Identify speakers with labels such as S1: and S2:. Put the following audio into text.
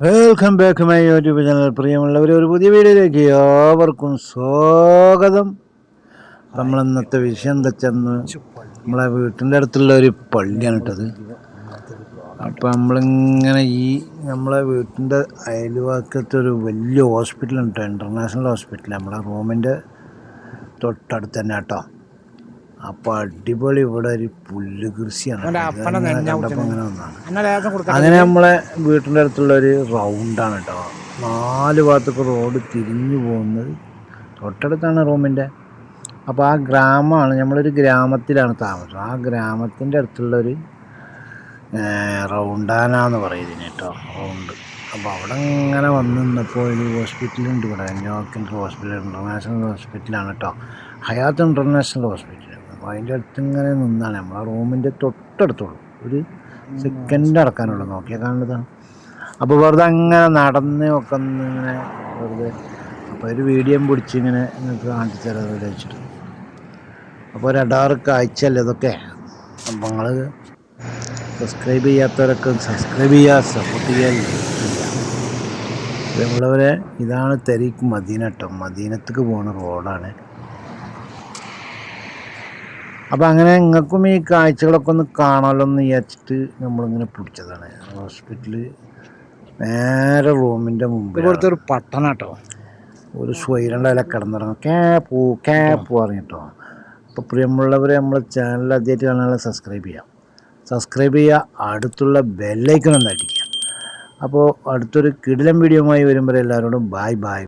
S1: Welcome back my YouTube channel പ്രിയമുള്ളവർ ഒരു പുതിയ വീഡിയോയിലേക്ക് ഏവർക്കും സ്വാഗതം. നമ്മൾ ഇന്നത്തെ വിഷയം എന്താ വെച്ചെന്ന് നമ്മളെ വീട്ടിന്റെ അടുത്തുള്ള ഒരു പള്ളിയാണ് ഇട്ടത് അപ്പം നമ്മളിങ്ങനെ ഈ നമ്മളെ വീട്ടിന്റെ അയൽവാക്കത്തെ ഒരു വലിയ ഹോസ്പിറ്റലുണ്ട്. International hospital. നമ്മളെ റൂമിന്റെ തൊട്ടടുത്ത് തന്നെ കേട്ടോ. അപ്പോൾ അടിപൊളി ഇവിടെ ഒരു പുല്ല് കൃഷിയാണ്. കണ്ടപ്പോൾ അങ്ങനെ അങ്ങനെ നമ്മളെ വീട്ടിന്റെ അടുത്തുള്ള ഒരു റൗണ്ടാണ് കേട്ടോ നാല് ഭാഗത്തൊക്കെ റോഡ് തിരിഞ്ഞു പോകുന്നത്. തൊട്ടടുത്താണ് റൂമിന്റെ അപ്പോൾ ആ ഗ്രാമമാണ് നമ്മളൊരു ഗ്രാമത്തിലാണ് താമസം. ആ ഗ്രാമത്തിന്റെ അടുത്തുള്ളൊരു റൗണ്ടാന എന്ന് പറയുന്നത് കേട്ടോ റൗണ്ട്. അപ്പോൾ അവിടെ ഇങ്ങനെ വന്ന് നിന്നപ്പോൾ ഒരു ഹോസ്പിറ്റലുണ്ട് ഇവിടെ. ന്യൂയോർക്കിന്റെ ഹോസ്പിറ്റൽ ഇന്റർനാഷണൽ ഹോസ്പിറ്റലാണ് കേട്ടോ ഹയാത്ത് ഇന്റർനാഷണൽ ഹോസ്പിറ്റൽ അപ്പോൾ അതിന്റെ അടുത്ത് ഇങ്ങനെ നിന്നാണ്. നമ്മളെ റൂമിന്റെ തൊട്ടടുത്തുള്ളൂ. ഒരു സെക്കൻഡ് അടക്കാനുള്ളൂ നോക്കിയാൽ കാണുന്നതാണ് അപ്പോൾ വെറുതെ അങ്ങനെ നടന്ന് ഒക്കെ ഇങ്ങനെ വെറുതെ അപ്പോൾ ഒരു വീഡിയോ പിടിച്ച് ഇങ്ങനെ നിങ്ങൾക്ക് കാണിച്ചു തരാം വെച്ചിട്ട് അപ്പോൾ ഒരു അടാറ് കാഴ്ചയല്ലേ ഇതൊക്കെ? അപ്പം നിങ്ങൾ സബ്സ്ക്രൈബ് ചെയ്യാത്തവരൊക്കെ സബ്സ്ക്രൈബ് ചെയ്യുക സപ്പോർട്ട് ചെയ്യുക നമ്മളവരെ ഇതാണ് തെരീക്ക് മദീന കേട്ടോ മദീനത്തേക്ക് പോകുന്ന റോഡാണ് അപ്പോൾ അങ്ങനെ നിങ്ങൾക്കും ഈ കാഴ്ചകളൊക്കെ ഒന്ന് കാണാമല്ലോ എന്ന് വിചാരിച്ചിട്ട് നമ്മളിങ്ങനെ പിടിച്ചതാണ്. ഹോസ്പിറ്റൽ നേരെ റൂമിന്റെ മുമ്പ്
S2: ഇവിടുത്തെ ഒരു പട്ടണം കേട്ടോ
S1: ഒരു സ്വൈരന്റെ അതിലെ കിടന്നിറങ്ങും. ക്യാപ്പൂ ക്യാപ്പൂ പറഞ്ഞിട്ടോ അപ്പോൾ പ്രിയമുള്ളവരെ നമ്മളെ ചാനൽ ആദ്യമായിട്ട് കാണാനുള്ള സബ്സ്ക്രൈബ് ചെയ്യാം. സബ്സ്ക്രൈബ് ചെയ്യുക അടുത്തുള്ള ബെല്ലൈക്കൺ ഒന്ന് അടിക്കുക. അപ്പോൾ അടുത്തൊരു കിടിലം വീഡിയോമായി വരുമ്പോൾ എല്ലാവരോടും ബായ് ബായ്